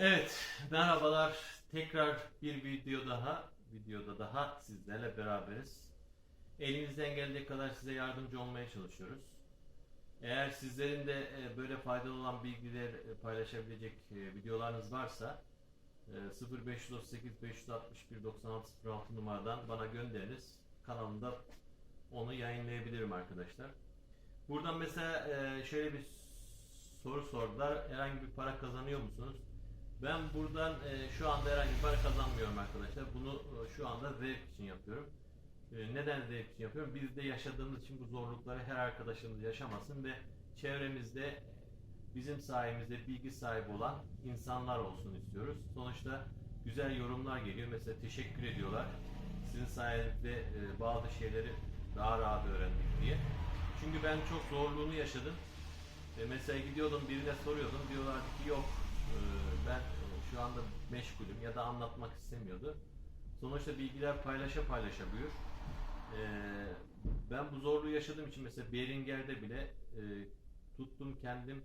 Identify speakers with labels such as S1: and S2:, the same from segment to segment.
S1: Evet, merhabalar. Tekrar bir video daha, videoda daha sizlerle beraberiz. Elimizden geldiği kadar size yardımcı olmaya çalışıyoruz. Eğer sizlerin de e, böyle faydalı olan bilgiler e, paylaşabilecek e, videolarınız varsa e, 0538 561 9606 numaradan bana gönderiniz. Kanalımda onu yayınlayabilirim arkadaşlar. Buradan mesela şöyle bir soru sordular. Herhangi bir para kazanıyor musunuz? Ben buradan e, şu anda herhangi bir para kazanmıyorum arkadaşlar. Bunu e, şu anda zevk için yapıyorum. E, neden zevk için yapıyorum? Biz de yaşadığımız için bu zorlukları her arkadaşımız yaşamasın ve çevremizde bizim sayemizde bilgi sahibi olan insanlar olsun istiyoruz. Sonuçta güzel yorumlar geliyor. Mesela teşekkür ediyorlar. Sizin sayenizde e, bazı şeyleri daha rahat öğrendik diye. Çünkü ben çok zorluğunu yaşadım. E, mesela gidiyordum birine soruyordum. Diyorlardı ki yok e, şu anda meşgulüm ya da anlatmak istemiyordu. Sonuçta bilgiler paylaşa paylaşa büyür. E, ben bu zorluğu yaşadığım için mesela Beringer'de bile e, tuttum kendim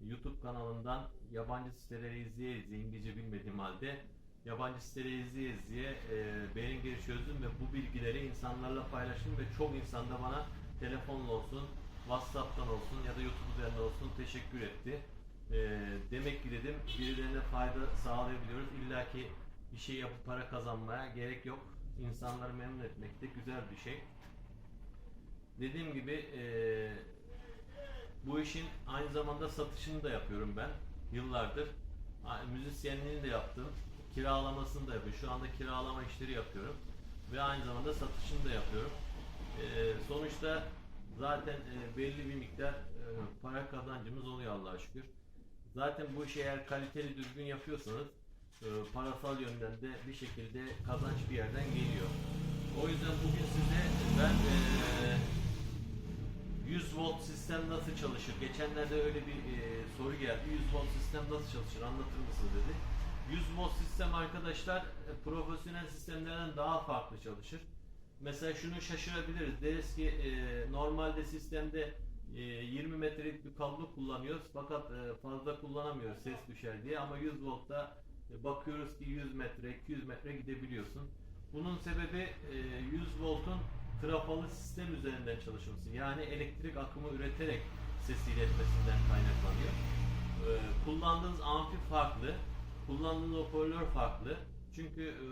S1: YouTube kanalından yabancı siteleri izleye izleye İngilizce bilmediğim halde yabancı siteleri izleye izleye e, Beringer'i çözdüm ve bu bilgileri insanlarla paylaştım ve çok insan da bana telefonla olsun, Whatsapp'tan olsun ya da YouTube üzerinden olsun teşekkür etti. E, demek ki dedim birilerine fayda sağlayabiliyoruz. İlla ki bir şey yapıp para kazanmaya gerek yok. İnsanları memnun etmek de güzel bir şey. Dediğim gibi e, bu işin aynı zamanda satışını da yapıyorum ben yıllardır. Müzisyenliğini de yaptım. Kiralamasını da yapıyorum. Şu anda kiralama işleri yapıyorum. Ve aynı zamanda satışını da yapıyorum. Ee, sonuçta zaten e, belli bir miktar e, para kazancımız oluyor Allah'a şükür. Zaten bu işi eğer kaliteli düzgün yapıyorsanız e, parasal yönden de bir şekilde kazanç bir yerden geliyor. O yüzden bugün size ben e, 100 volt sistem nasıl çalışır? Geçenlerde öyle bir e, soru geldi. 100 volt sistem nasıl çalışır? Anlatır mısınız dedi. 100 volt sistem arkadaşlar e, profesyonel sistemlerden daha farklı çalışır. Mesela şunu şaşırabiliriz. Deriz ki e, normalde sistemde 20 metrelik bir kablo kullanıyoruz fakat e, fazla kullanamıyoruz ses düşer diye ama 100 voltta e, bakıyoruz ki 100 metre 200 metre gidebiliyorsun. Bunun sebebi e, 100 voltun trafalı sistem üzerinden çalışması. Yani elektrik akımı üreterek ses iletmesinden kaynaklanıyor. E, kullandığınız amfi farklı, kullandığınız hoparlör farklı. Çünkü e,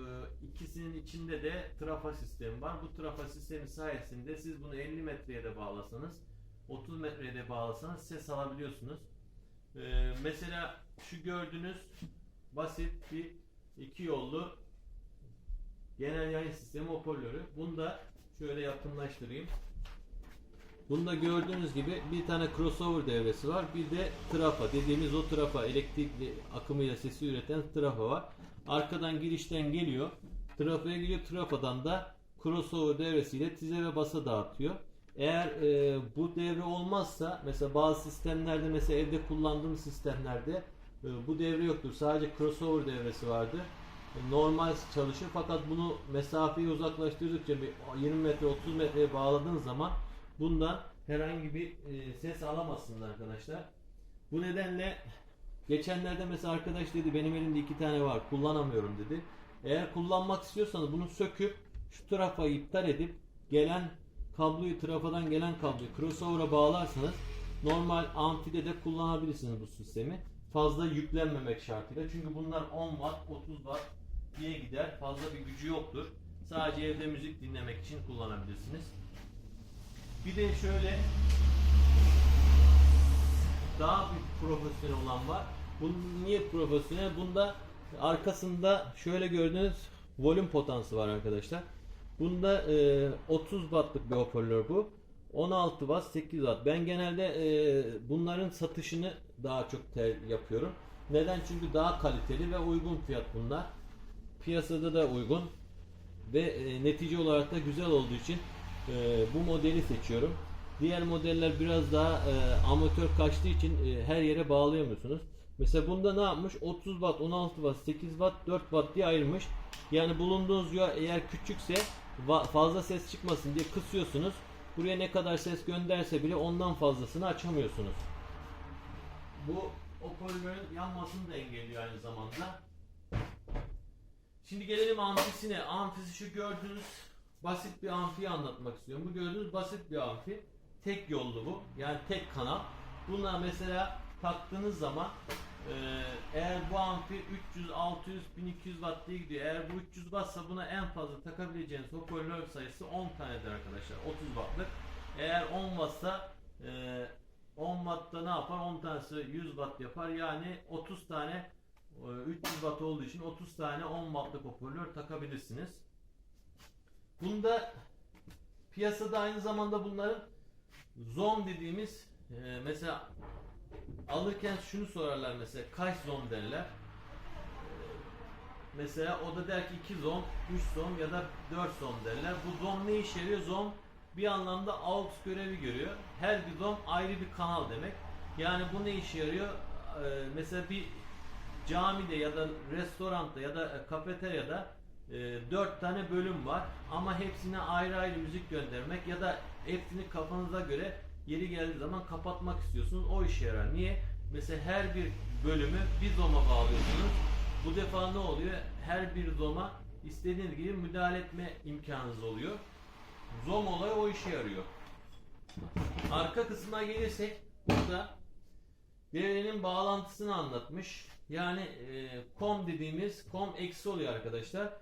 S1: ikisinin içinde de trafa sistemi var. Bu trafa sistemi sayesinde siz bunu 50 metreye de bağlasanız, 30 metreye de bağlasanız ses alabiliyorsunuz. E, mesela şu gördüğünüz basit bir iki yollu genel yayın sistemi hoparlörü. Bunu da şöyle yakınlaştırayım. Bunda gördüğünüz gibi bir tane crossover devresi var. Bir de trafa dediğimiz o trafa elektrikli akımıyla sesi üreten trafa var. Arkadan girişten geliyor. Trafaya giriyor. Trafadan da crossover devresiyle tize ve basa dağıtıyor. Eğer e, bu devre olmazsa mesela bazı sistemlerde mesela evde kullandığım sistemlerde e, bu devre yoktur. Sadece crossover devresi vardır. E, Normal çalışır fakat bunu mesafeyi uzaklaştırdıkça bir 20 metre 30 metreye bağladığın zaman bundan herhangi bir e, ses alamazsınız arkadaşlar. Bu nedenle geçenlerde mesela arkadaş dedi benim elimde iki tane var kullanamıyorum dedi. Eğer kullanmak istiyorsanız bunu söküp şu trafayı iptal edip gelen kabloyu trafadan gelen kabloyu crossover'a bağlarsanız normal amfide de kullanabilirsiniz bu sistemi. Fazla yüklenmemek şartıyla. Çünkü bunlar 10 watt, 30 watt diye gider. Fazla bir gücü yoktur. Sadece evde müzik dinlemek için kullanabilirsiniz. Bir de şöyle daha bir profesyonel olan var. Bu niye profesyonel? Bunda arkasında şöyle gördüğünüz volüm potansı var arkadaşlar. Bunda e, 30 wattlık bir hoparlör bu. 16 watt 8 watt. Ben genelde e, bunların satışını daha çok yapıyorum. Neden? Çünkü daha kaliteli ve uygun fiyat bunlar. Piyasada da uygun ve e, netice olarak da güzel olduğu için e, bu modeli seçiyorum. Diğer modeller biraz daha e, amatör kaçtığı için e, her yere bağlayamıyorsunuz. Mesela bunda ne yapmış? 30 watt, 16 watt, 8 watt, 4 watt diye ayırmış. Yani bulunduğunuz yer eğer küçükse fazla ses çıkmasın diye kısıyorsunuz. Buraya ne kadar ses gönderse bile ondan fazlasını açamıyorsunuz. Bu hoparlörün yanmasını da engelliyor aynı zamanda. Şimdi gelelim amfisine. Amfisi şu gördüğünüz basit bir amfiyi anlatmak istiyorum. Bu gördüğünüz basit bir amfi. Tek yollu bu. Yani tek kanal. Bunlar mesela taktığınız zaman e, eğer bu amfi 300, 600, 1200 watt diye gidiyor. Eğer bu 300 wattsa buna en fazla takabileceğiniz hoparlör sayısı 10 tanedir arkadaşlar. 30 wattlık. Eğer 10 wattsa e, 10 wattta ne yapar? 10 tanesi 100 watt yapar. Yani 30 tane e, 300 watt olduğu için 30 tane 10 wattlık hoparlör takabilirsiniz. Bunda piyasada aynı zamanda bunların zom dediğimiz e, mesela alırken şunu sorarlar mesela kaç zom derler. Mesela o da der ki 2 zom, 3 zom ya da 4 zom derler. Bu zom ne işe yarıyor? Zom bir anlamda aux görevi görüyor. Her bir zom ayrı bir kanal demek. Yani bu ne işe yarıyor? Ee, mesela bir camide ya da restoranda ya da e, kafeteryada e, 4 tane bölüm var ama hepsine ayrı ayrı müzik göndermek ya da hepsini kafanıza göre yeri geldiği zaman kapatmak istiyorsunuz. O işe yarar. Niye? Mesela her bir bölümü bir zoma bağlıyorsunuz. Bu defa ne oluyor? Her bir zoma istediğiniz gibi müdahale etme imkanınız oluyor. Zom olayı o işe yarıyor. Arka kısmına gelirsek burada devrenin bağlantısını anlatmış. Yani e, COM dediğimiz COM eksi oluyor arkadaşlar. E,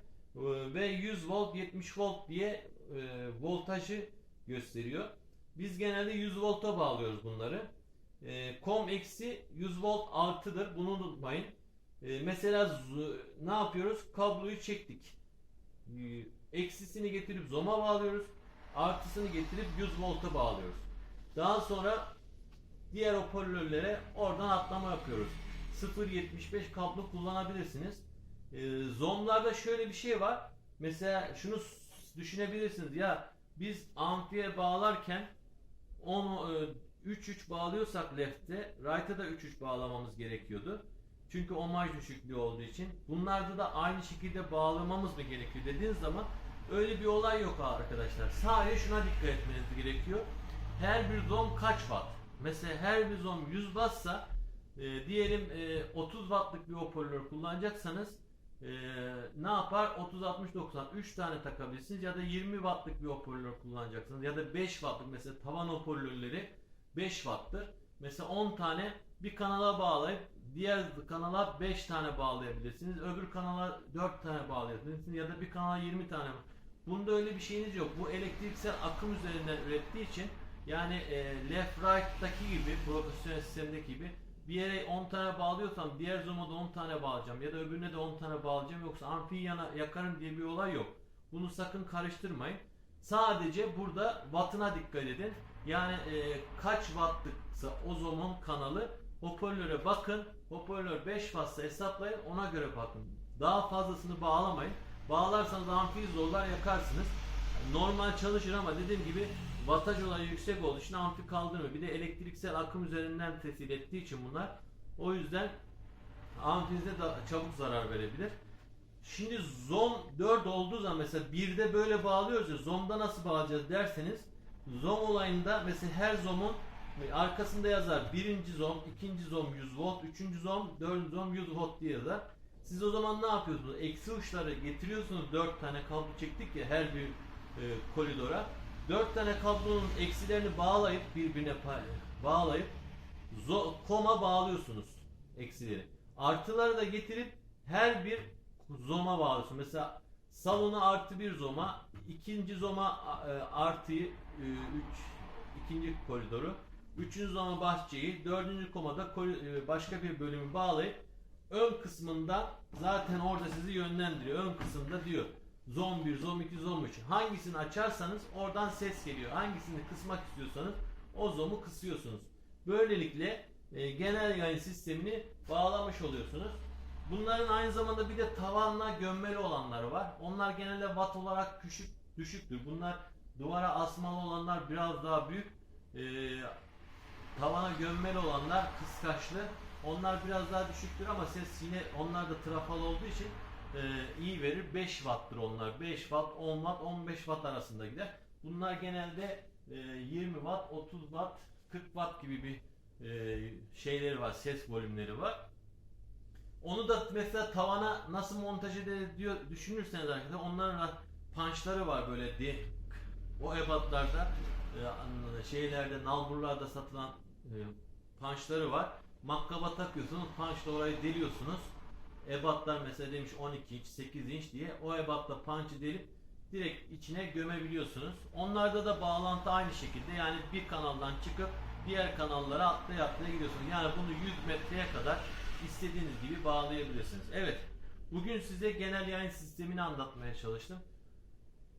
S1: ve 100 volt 70 volt diye e, voltajı gösteriyor. Biz genelde 100 volta bağlıyoruz bunları. E, COM eksi 100 volt artıdır. Bunu unutmayın. E, mesela ne yapıyoruz? Kabloyu çektik. E, eksisini getirip zoma bağlıyoruz. Artısını getirip 100 volta bağlıyoruz. Daha sonra diğer hoparlörlere oradan atlama yapıyoruz. 0.75 kablo kullanabilirsiniz. E, zomlarda şöyle bir şey var. Mesela şunu düşünebilirsiniz. Ya biz amfiye bağlarken 10 3-3 bağlıyorsak left'te right'a da 3-3 bağlamamız gerekiyordu. Çünkü omaj düşüklüğü olduğu için. Bunlarda da aynı şekilde bağlamamız mı gerekiyor dediğiniz zaman öyle bir olay yok arkadaşlar. Sadece şuna dikkat etmeniz gerekiyor. Her bir zom kaç watt? Mesela her bir zom 100 wattsa e, diyelim e, 30 wattlık bir hoparlör kullanacaksanız e, ne yapar? 30 60 90 3 tane takabilirsiniz ya da 20 wattlık bir hoparlör kullanacaksınız ya da 5 wattlık mesela tavan hoparlörleri 5 watt'tır. Mesela 10 tane bir kanala bağlayıp diğer kanala 5 tane bağlayabilirsiniz. Öbür kanala 4 tane bağlayabilirsiniz ya da bir kanala 20 tane. Bunda öyle bir şeyiniz yok. Bu elektriksel akım üzerinden ürettiği için yani e, left right'taki gibi profesyonel sistemdeki gibi bir yere 10 tane bağlıyorsam diğer zoom'a da 10 tane bağlayacağım ya da öbürüne de 10 tane bağlayacağım yoksa amfiyi yana yakarım diye bir olay yok. Bunu sakın karıştırmayın. Sadece burada wattına dikkat edin. Yani e, kaç wattlıksa o zoom'un kanalı hoparlöre bakın. Hoparlör 5 wattsa hesaplayın ona göre bakın. Daha fazlasını bağlamayın. Bağlarsanız amfiyi zorlar yakarsınız. Normal çalışır ama dediğim gibi wattaj olayı yüksek olduğu için amfi kaldırmıyor. Bir de elektriksel akım üzerinden tesir ettiği için bunlar. O yüzden amfinize de çabuk zarar verebilir. Şimdi zom 4 olduğu zaman mesela birde böyle bağlıyoruz ya zomda nasıl bağlayacağız derseniz zom olayında mesela her zomun arkasında yazar birinci zom, ikinci zom 100 volt, üçüncü zom, dördüncü zom 100 volt diye yazar. Siz o zaman ne yapıyorsunuz? Eksi uçları getiriyorsunuz 4 tane kablo çektik ya her bir e, koridora. 4 tane kablonun eksilerini bağlayıp birbirine bağlayıp koma bağlıyorsunuz eksileri. Artıları da getirip her bir zoma bağlıyorsunuz. Mesela salona artı bir zoma, ikinci zoma e, artıyı 3 ikinci koridoru, üçüncü zoma bahçeyi, dördüncü komada e, başka bir bölümü bağlayıp ön kısmında zaten orada sizi yönlendiriyor. Ön kısımda diyor. Zom 1, Zom 2, Zom 3. Hangisini açarsanız oradan ses geliyor. Hangisini kısmak istiyorsanız o Zom'u kısıyorsunuz. Böylelikle e, genel yayın sistemini bağlamış oluyorsunuz. Bunların aynı zamanda bir de tavanla gömmeli olanları var. Onlar genelde watt olarak küçük düşüktür. Bunlar duvara asmalı olanlar biraz daha büyük. E, tavana gömmeli olanlar kıskaçlı. Onlar biraz daha düşüktür ama ses yine onlar da trafal olduğu için e, iyi verir. 5 watt'tır onlar. 5 watt, 10 watt, 15 watt arasında gider. Bunlar genelde e, 20 watt, 30 watt, 40 watt gibi bir e, şeyleri var, ses volümleri var. Onu da mesela tavana nasıl montaj edilir diyor düşünürseniz arkadaşlar onların da punchları var böyle di o ebatlarda e, şeylerde nalburlarda satılan e, punchları var. Makkaba takıyorsunuz, punchla orayı deliyorsunuz. Ebatlar mesela demiş 12 inç, 8 inç diye o ebatla punch'ı delip direkt içine gömebiliyorsunuz. Onlarda da bağlantı aynı şekilde yani bir kanaldan çıkıp diğer kanallara atlaya atlaya gidiyorsunuz. Yani bunu 100 metreye kadar istediğiniz gibi bağlayabilirsiniz. Evet, bugün size genel yayın sistemini anlatmaya çalıştım.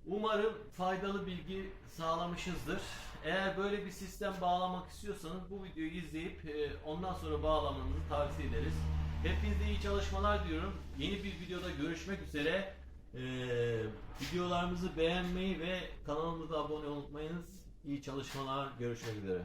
S1: Umarım faydalı bilgi sağlamışızdır. Eğer böyle bir sistem bağlamak istiyorsanız bu videoyu izleyip e, ondan sonra bağlamanızı tavsiye ederiz. Hepinize iyi çalışmalar diyorum. Yeni bir videoda görüşmek üzere. E, videolarımızı beğenmeyi ve kanalımıza abone olmayı unutmayınız. İyi çalışmalar. Görüşmek üzere.